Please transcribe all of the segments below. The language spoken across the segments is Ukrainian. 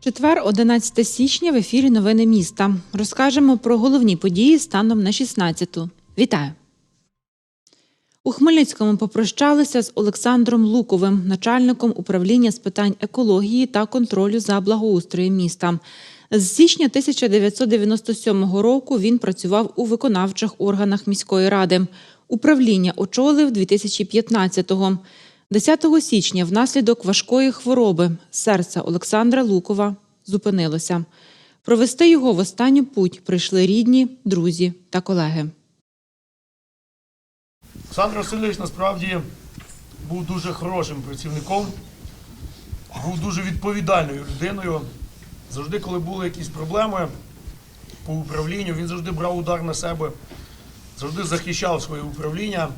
Четвер, 11 січня, в ефірі Новини міста. Розкажемо про головні події станом на 16-ту. Вітаю! У Хмельницькому попрощалися з Олександром Луковим, начальником управління з питань екології та контролю за благоустроєм міста. З січня 1997 року він працював у виконавчих органах міської ради. Управління очолив 2015-го. 10 січня внаслідок важкої хвороби серце Олександра Лукова зупинилося. Провести його в останню путь прийшли рідні, друзі та колеги. Олександр Васильович насправді був дуже хорошим працівником, був дуже відповідальною людиною. Завжди, коли були якісь проблеми по управлінню, він завжди брав удар на себе, завжди захищав своє управління.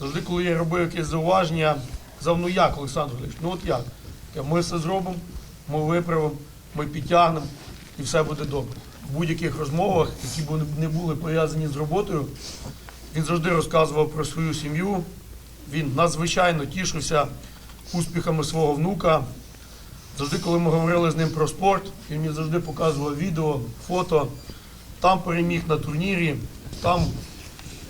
Завжди, коли я робив якесь зауваження, казав, ну як, Олександр Васильович, ну от як? Ми все зробимо, ми виправимо, ми підтягнемо і все буде добре. В будь-яких розмовах, які б не були пов'язані з роботою, він завжди розказував про свою сім'ю. Він надзвичайно тішився успіхами свого внука. Завжди, коли ми говорили з ним про спорт, він мені завжди показував відео, фото. Там переміг на турнірі, там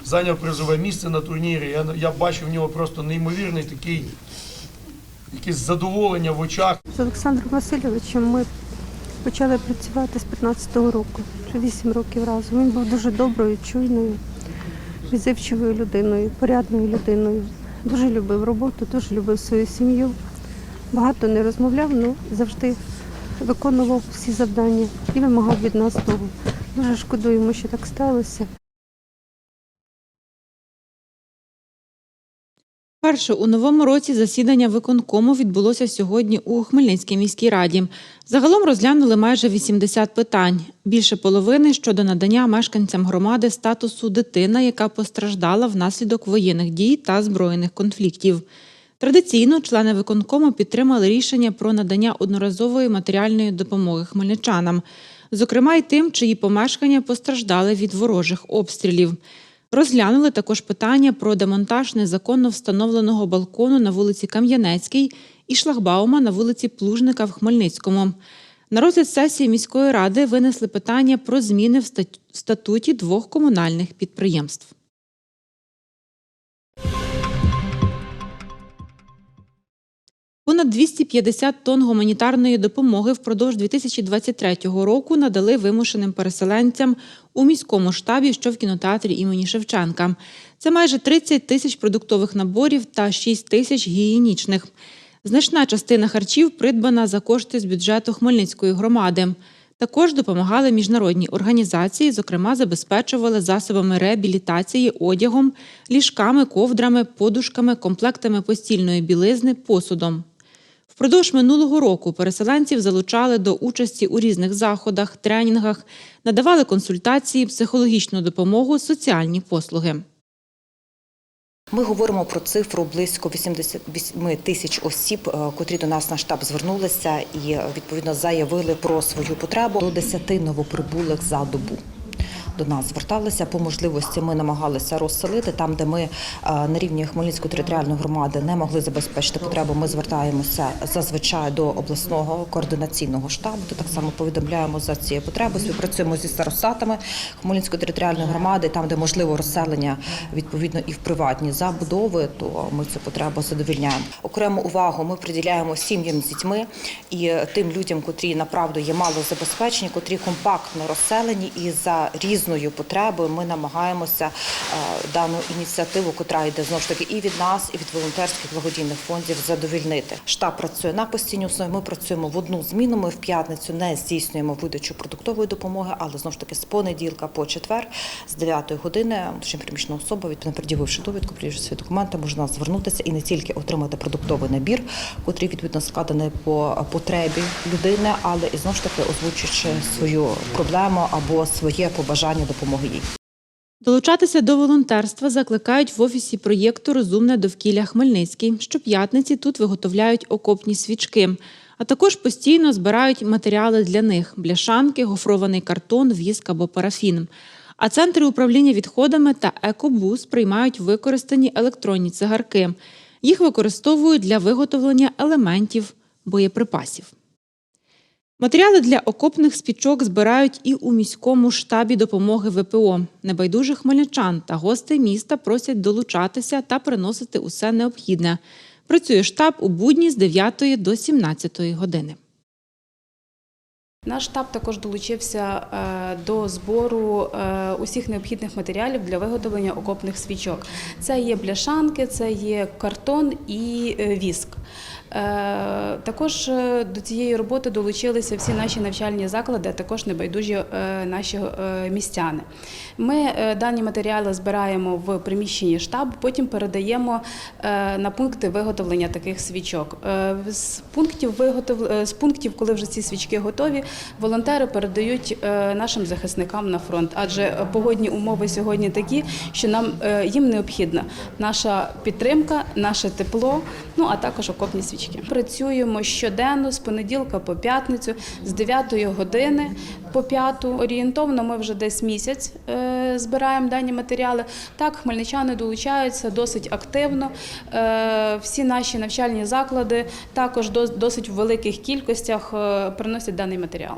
зайняв призове місце на турнірі. Я, я бачив в нього просто неймовірний такий якесь задоволення в очах. З Олександром Васильовичем ми почали працювати з 15-го року, вже 8 років разом. Він був дуже доброю, чуйною, відзивчивою людиною, порядною людиною. Дуже любив роботу, дуже любив свою сім'ю. Багато не розмовляв, але завжди виконував всі завдання і вимагав від нас того. Дуже шкодуємо, що так сталося. Перше у новому році засідання виконкому відбулося сьогодні у Хмельницькій міській раді. Загалом розглянули майже 80 питань. Більше половини щодо надання мешканцям громади статусу дитина, яка постраждала внаслідок воєнних дій та збройних конфліктів. Традиційно члени виконкому підтримали рішення про надання одноразової матеріальної допомоги хмельничанам, зокрема й тим, чиї помешкання постраждали від ворожих обстрілів. Розглянули також питання про демонтаж незаконно встановленого балкону на вулиці Кам'янецькій і шлагбаума на вулиці Плужника в Хмельницькому. На розгляд сесії міської ради винесли питання про зміни в стат- статуті двох комунальних підприємств. Понад 250 тонн гуманітарної допомоги впродовж 2023 року надали вимушеним переселенцям у міському штабі, що в кінотеатрі імені Шевченка. Це майже 30 тисяч продуктових наборів та 6 тисяч гігієнічних. Значна частина харчів придбана за кошти з бюджету Хмельницької громади. Також допомагали міжнародні організації, зокрема, забезпечували засобами реабілітації, одягом, ліжками, ковдрами, подушками, комплектами постільної білизни, посудом. Впродовж минулого року переселенців залучали до участі у різних заходах, тренінгах, надавали консультації, психологічну допомогу, соціальні послуги. Ми говоримо про цифру близько 88 тисяч осіб, е, котрі до нас на штаб звернулися і е, відповідно заявили про свою потребу. До 10 новоприбулих за добу. До нас зверталися по можливості. Ми намагалися розселити там, де ми е, на рівні Хмельницької територіальної громади не могли забезпечити потребу. Ми звертаємося зазвичай до обласного координаційного штабу. То так само повідомляємо за ці потреби. Співпрацюємо зі старостатами Хмельницької територіальної громади. Там, де можливо розселення відповідно і в приватні забудови, то ми цю потребу задовільняємо. Окрему увагу ми приділяємо сім'ям з дітьми і тим людям, котрі направду є мало забезпечені, котрі компактно розселені і за різною потребою ми намагаємося е, дану ініціативу, котра йде знову ж таки і від нас, і від волонтерських благодійних фондів, задовільнити. Штаб працює на постійній основі. Ми працюємо в одну зміну. Ми в п'ятницю не здійснюємо видачу продуктової допомоги, але знову ж таки з понеділка по четвер, з 9 години, приміщена особа, відповідно пред'явивши довідку, свої документи, може нас звернутися і не тільки отримати продуктовий набір, котрий відповідно складений по потребі людини, але і знову ж таки озвучуючи свою проблему або своє побажання допомоги їй. Долучатися до волонтерства закликають в офісі проєкту Розумне довкілля Хмельницький. Щоп'ятниці тут виготовляють окопні свічки. а також постійно збирають матеріали для них: бляшанки, гофрований картон, віск або парафін. А центри управління відходами та екобус приймають використані електронні цигарки. Їх використовують для виготовлення елементів боєприпасів. Матеріали для окопних спічок збирають і у міському штабі допомоги ВПО. Небайдужих хмельничан та гостей міста просять долучатися та приносити усе необхідне. Працює штаб у будні з 9 до 17 години. Наш штаб також долучився е, до збору е, усіх необхідних матеріалів для виготовлення окопних свічок. Це є бляшанки, це є картон і е, віск. Е, Також е, до цієї роботи долучилися всі наші навчальні заклади, а також небайдужі е, наші містяни. Ми дані матеріали збираємо в приміщенні штабу, потім передаємо на пункти виготовлення таких свічок. З пунктів з пунктів, коли вже ці свічки готові, волонтери передають нашим захисникам на фронт, адже погодні умови сьогодні такі, що нам їм необхідна наша підтримка, наше тепло, ну а також окопні свічки. Працюємо щоденно з понеділка по п'ятницю, з 9 години по п'яту. Орієнтовно ми вже десь місяць е, збираємо дані матеріали. Так, хмельничани долучаються досить активно. Е, Всі наші навчальні заклади також дос- досить в великих кількостях е, приносять даний матеріал.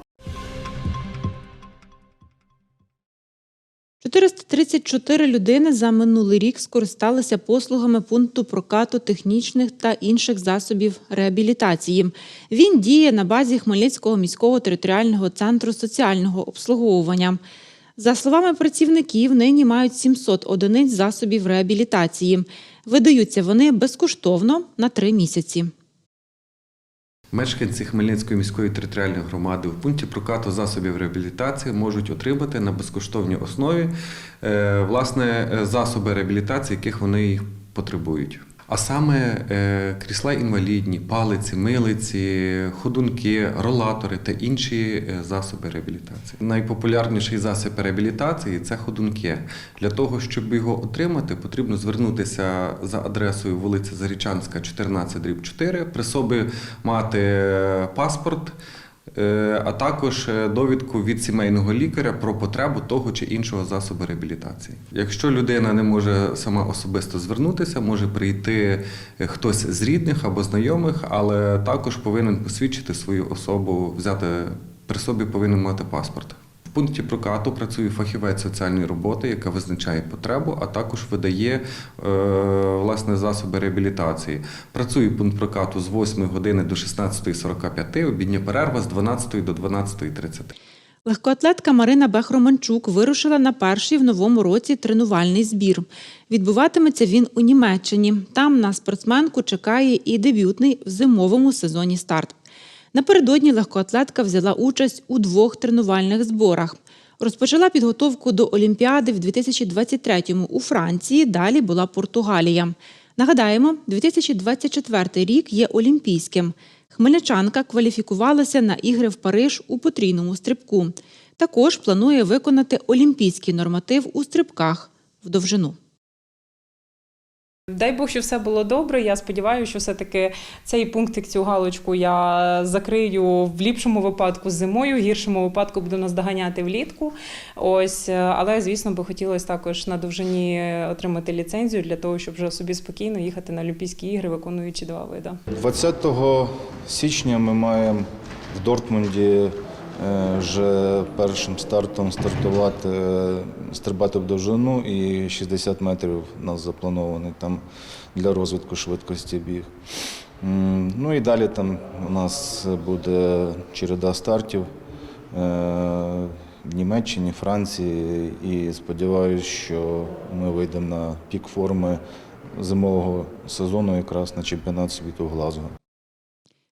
434 людини за минулий рік скористалися послугами пункту прокату технічних та інших засобів реабілітації. Він діє на базі Хмельницького міського територіального центру соціального обслуговування. За словами працівників, нині мають 700 одиниць засобів реабілітації. Видаються вони безкоштовно на три місяці. Мешканці Хмельницької міської територіальної громади в пункті прокату засобів реабілітації можуть отримати на безкоштовній основі е, власне е, засоби реабілітації, яких вони їх потребують. А саме е, крісла інвалідні, палиці, милиці, ходунки, ролатори та інші е, засоби реабілітації. Найпопулярніший засіб реабілітації це ходунки. Для того, щоб його отримати, потрібно звернутися за адресою вулиця Зарічанська, 14 дріб 4, при собі мати е, паспорт. Е, А також е, довідку від сімейного лікаря про потребу того чи іншого засобу реабілітації. Якщо людина не може сама особисто звернутися, може прийти е, хтось з рідних або знайомих, але також повинен посвідчити свою особу, взяти при собі повинен мати паспорт. Пункті прокату працює фахівець соціальної роботи, яка визначає потребу, а також видає е, власне засоби реабілітації. Працює пункт прокату з 8 години до 16.45, обідня перерва з 12 до 12.30. Легкоатлетка Марина Бехроманчук вирушила на перший в новому році тренувальний збір. Відбуватиметься він у Німеччині. Там на спортсменку чекає і дебютний в зимовому сезоні старт. Напередодні легкоатлетка взяла участь у двох тренувальних зборах. Розпочала підготовку до Олімпіади в 2023-му у Франції, далі була Португалія. Нагадаємо, 2024 рік є олімпійським. Хмельничанка кваліфікувалася на ігри в Париж у потрійному стрибку. Також планує виконати олімпійський норматив у стрибках в довжину. Дай Бог, що все було добре. Я сподіваюся, що все-таки цей пунктик, цю галочку я закрию в ліпшому випадку зимою, в гіршому випадку буду наздоганяти влітку. Ось, е, але звісно би хотілося також на довжині отримати ліцензію для того, щоб вже собі спокійно їхати на Олімпійські ігри, виконуючи два види. 20 січня ми маємо в Дортмунді вже першим стартом стартувати, е, стрибати в довжину і 60 метрів у нас запланований там для розвитку швидкості біг. Ну і далі там у нас буде череда стартів е, в Німеччині, Франції. І сподіваюся, що ми вийдемо на пік форми зимового сезону якраз на чемпіонат світу в Глазго.